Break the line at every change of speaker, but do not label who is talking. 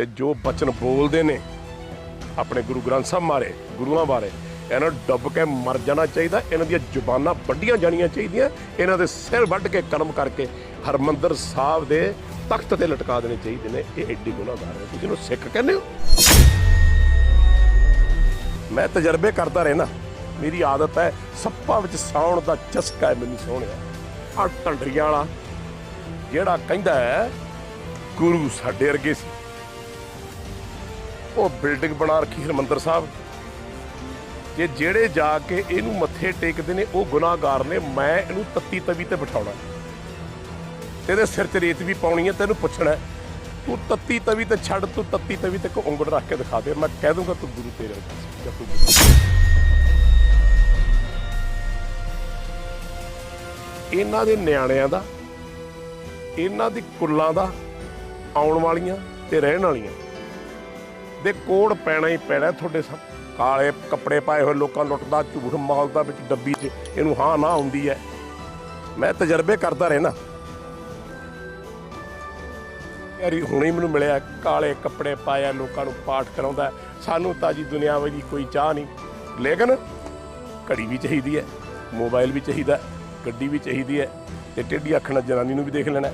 ਤੇ ਜੋ ਬਚਨ ਬੋਲਦੇ ਨੇ, ਆਪਣੇ ਗੁਰੂ ਗ੍ਰੰਥ ਸਾਹਿਬ ਮਾਰੇ, ਗੁਰੂਆਂ ਬਾਰੇ, ਇਹਨਾਂ ਨੂੰ ਡੁੱਬ ਕੇ ਮਰ ਜਾਣਾ ਚਾਹੀਦਾ, ਇਹਨਾਂ ਦੀਆਂ ਜ਼ੁਬਾਨਾਂ ਵੱਡੀਆਂ ਜਾਣੀਆਂ ਚਾਹੀਦੀਆਂ, ਇਹਨਾਂ ਦੇ ਸਿਰ ਵੱਢ ਕੇ ਕਲਮ ਕਰਕੇ ਹਰਮੰਦਰ ਸਾਹਿਬ ਦੇ ਤਖਤ ਤੇ ਲਟਕਾ ਦੇਣੇ ਚਾਹੀਦੇ ਨੇ, ਇਹ ਐਡੀ ਗੁਨਾਹਗਾਰ ਹੈ। ਤੁਸੀਂ ਇਹਨੂੰ ਸਿੱਖ ਕਹਿੰਦੇ ਹੋ? ਮੈਂ ਤਜਰਬੇ ਕਰਦਾ ਰਹਿਣਾ ਮੇਰੀ ਆਦਤ ਹੈ, ਸੱਪਾਂ ਵਿੱਚ ਸੌਣ ਦਾ ਚਸਕਾ ਹੈ ਮੈਨੂੰ ਸੋਹਣਿਆ ਆ ਟੰਡਰੀਆਂ ਵਾਲਾ ਜਿਹੜਾ ਕਹਿੰਦਾ ਹੈ, ਗੁਰੂ ਸਾਡੇ ਵਰਗੇ ਸੀ। ਉਹ ਬਿਲਡਿੰਗ ਬਣਾ ਰੱਖੀ ਹਰਮੰਦਰ ਸਾਹਿਬ। ਕਿ ਜਿਹੜੇ ਜਾ ਕੇ ਇਹਨੂੰ ਮੱਥੇ ਟੇਕਦੇ ਨੇ, ਉਹ ਗੁਨਾਹਗਾਰ ਨੇ, ਮੈਂ ਇਹਨੂੰ ਤੱਤੀ ਤਵੀ ਤੇ ਬਿਠਾਉਣਾ। ਤੇਰੇ ਸਿਰ 'ਚ ਰੇਤ ਵੀ ਪਾਉਣੀ ਹੈ, ਤੈਨੂੰ ਪੁੱਛਣਾ ਤੂੰ ਤੱਤੀ ਤਵੀ ਤੇ ਛੱਡ, ਤੂੰ ਤੱਤੀ ਤਵੀ ਤੇ ਕੋ ਉਂਗਲ ਰੱਖ ਕੇ ਦਿਖਾ ਦੇ। ਮੈਂ ਕਹਿ ਦੂੰਗਾ ਤੂੰ ਗੁਰੂ ਤੇਰੇ ਜਾਂ ਤੂੰ ਇਹਨਾਂ ਦੇ ਨਿਆਣਿਆਂ ਦਾ, ਇਹਨਾਂ ਦੀ ਕੁੱਲਾਂ ਦਾ ਆਉਣ ਵਾਲੀਆਂ ਤੇ ਰਹਿਣ ਵਾਲੀਆਂ ਦੇ ਕੋੜ ਪੈਣਾ ਹੀ ਪੈਣਾ ਤੁਹਾਡੇ ਸਭ ਕਾਲੇ ਕੱਪੜੇ ਪਾਏ ਹੋਏ ਲੋਕਾਂ ਲੁੱਟਦਾ, ਝੂਠ ਮਾਲਦਾ ਵਿੱਚ ਡੱਬੀ 'ਚ ਇਹਨੂੰ ਹਾਂ ਨਾ ਹੁੰਦੀ ਹੈ। ਮੈਂ ਤਜਰਬੇ ਕਰਦਾ ਰਹਿਣਾ ਯਾਰੀ ਹੁਣੇ ਮੈਨੂੰ ਮਿਲਿਆ, ਕਾਲੇ ਕੱਪੜੇ ਪਾਇਆ, ਲੋਕਾਂ ਨੂੰ ਪਾਠ ਕਰਾਉਂਦਾ ਸਾਨੂੰ ਤਾਂ ਜੀ ਦੁਨੀਆਵੀ ਦੀ ਕੋਈ ਚਾਹ ਨਹੀਂ। ਲੇਕਿਨ ਘੜੀ ਵੀ ਚਾਹੀਦੀ ਹੈ, ਮੋਬਾਈਲ ਵੀ ਚਾਹੀਦਾ ਗੱਡੀ ਵੀ ਚਾਹੀਦੀ ਹੈ ਤੇ ਟੇਢੀ ਅੱਖ ਨਾਲ ਜਨਾਨੀ ਨੂੰ ਵੀ ਦੇਖ ਲੈਣਾ